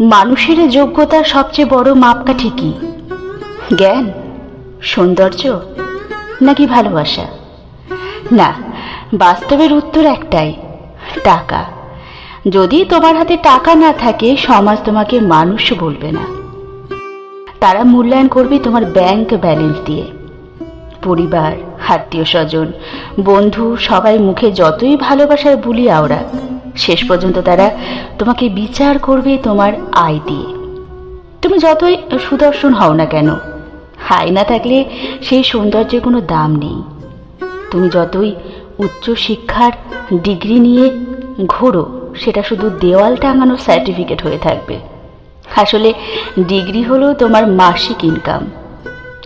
মানুষের যোগ্যতার সবচেয়ে বড় মাপকাঠি কি? জ্ঞান? সৌন্দর্য? নাকি ভালোবাসা? না, বাস্তবের উত্তর একটাই, টাকা। যদি তোমার হাতে টাকা না থাকে, সমাজ তোমাকে মানুষ বলবে না। তারা মূল্যায়ন করবে তোমার ব্যাংক ব্যালেন্স দিয়ে। পরিবার, আত্মীয় স্বজন, বন্ধু, সবাই মুখে যতই ভালোবাসার বুলি আওড়া শেষ পর্যন্ত তারা তোমাকে বিচার করবে তোমার আয় দিয়ে। তুমি যতই সুদর্শন হও না কেন হাই না থাকলে সেই সৌন্দর্যের কোনো দাম নেই। তুমি যতই উচ্চ শিক্ষার ডিগ্রি নিয়ে ঘোরো, সেটা শুধু দেওয়াল টাঙানোর সার্টিফিকেট হয়ে থাকবে। আসলে ডিগ্রি হলো তোমার মাসিক ইনকাম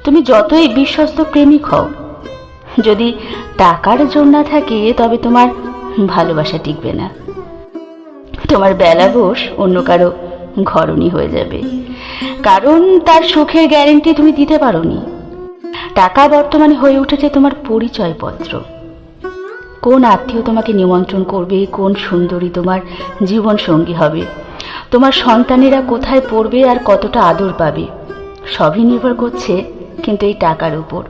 তুমি যতই বিশ্বস্ত প্রেমিক হও, যদি টাকার জন্য থাকে, তবে তোমার ভালোবাসা টিকবে না। তোমার বেলা বস অন্য কারও ঘরণী হয়ে যাবে। কারণ তার সুখের গ্যারেন্টি তুমি দিতে পারোনি। টাকা বর্তমানে হয়ে উঠেছে তোমার পরিচয়পত্র। কোন আত্মীয় তোমাকে নিমন্ত্রণ করবে, কোন সুন্দরী তোমার জীবন সঙ্গী হবে। তোমার সন্তানেরা কোথায় পড়বে আর কতটা আদর পাবে, সবই নির্ভর করছে কিন্তু এই টাকার উপর।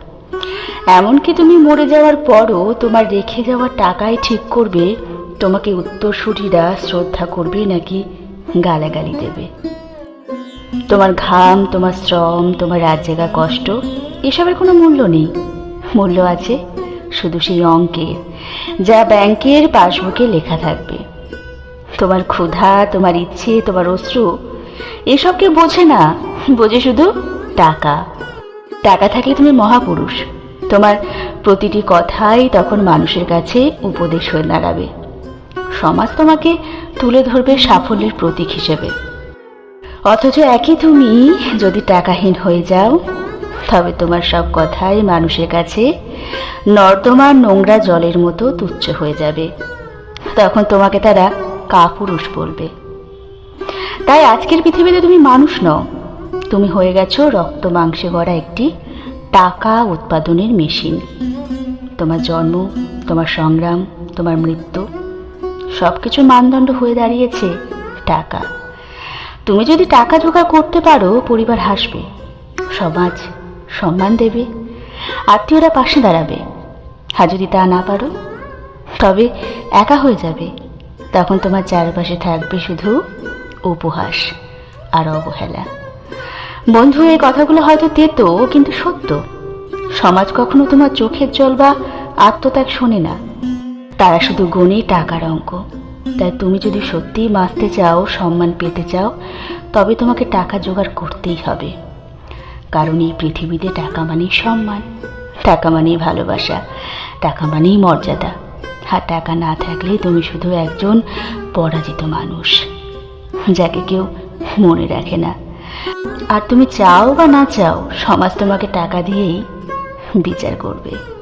এমনকি তুমি মরে যাওয়ার পরও তোমার রেখে যাওয়া টাকাই ঠিক করবে তোমাকে উত্তরসূরিরা শ্রদ্ধা করবে নাকি গালাগালি দেবে? তোমার ঘাম, তোমার শ্রম, তোমার রাত জাগা কষ্ট, এসবের কোনো মূল্য নেই। মূল্য আছে শুধু সেই অঙ্কের যা ব্যাংকের পাসবুকে লেখা থাকবে। তোমার ক্ষুধা, তোমার ইচ্ছে, তোমার অশ্রু এসবকে বোঝে না। বোঝে শুধু টাকা। টাকা থাকলে তুমি মহাপুরুষ। তোমার প্রতিটি কথাই তখন মানুষের কাছে উপদেশ হয়ে দাঁড়াবে। সমাজ তোমাকে তুলে ধরবে সাফল্যের প্রতীক হিসেবে। অথচ একই তুমি যদি টাকাহীন হয়ে যাও, তবে তোমার সব কথাই মানুষের কাছে নর্দমার নোংরা জলের মতো তুচ্ছ হয়ে যাবে। তখন তোমাকে তারা কাপুরুষ বলবে। তাই আজকের পৃথিবীতে তুমি মানুষ নও। তুমি হয়ে গেছো রক্ত মাংসে গড়া একটি টাকা উৎপাদনের মেশিন। তোমার জন্ম, তোমার সংগ্রাম, তোমার মৃত্যু সব কিছু মানদণ্ড হয়ে দাঁড়িয়েছে টাকা। তুমি যদি টাকা জোগাড় করতে পারো, পরিবার হাসবে, সমাজ সম্মান দেবে, আত্মীয়রা পাশে দাঁড়াবে। আর যদি তা না পারো, তবে একা হয়ে যাবে। তখন তোমার চারপাশে থাকবে শুধু উপহাস আর অবহেলা। বন্ধু, এই কথাগুলো হয়তো তেতো কিন্তু সত্য। সমাজ কখনো তোমার চোখের জল বা আত্মত্যাগ শোনে না। তারা শুধু গণে টাকার অঙ্ক। তাই তুমি যদি সত্যিই বাঁচতে চাও, সম্মান পেতে চাও, তবে তোমাকে টাকা জোগাড় করতেই হবে। কারণ এই পৃথিবীতে টাকা মানেই সম্মান, টাকা মানেই ভালোবাসা, টাকা মানেই মর্যাদা। আর টাকা না থাকলে তুমি শুধু একজন পরাজিত মানুষ, যাকে কেউ মনে রাখে না। আর তুমি চাও বা না চাও, সমাজ তোমাকে টাকা দিয়েই বিচার করবে।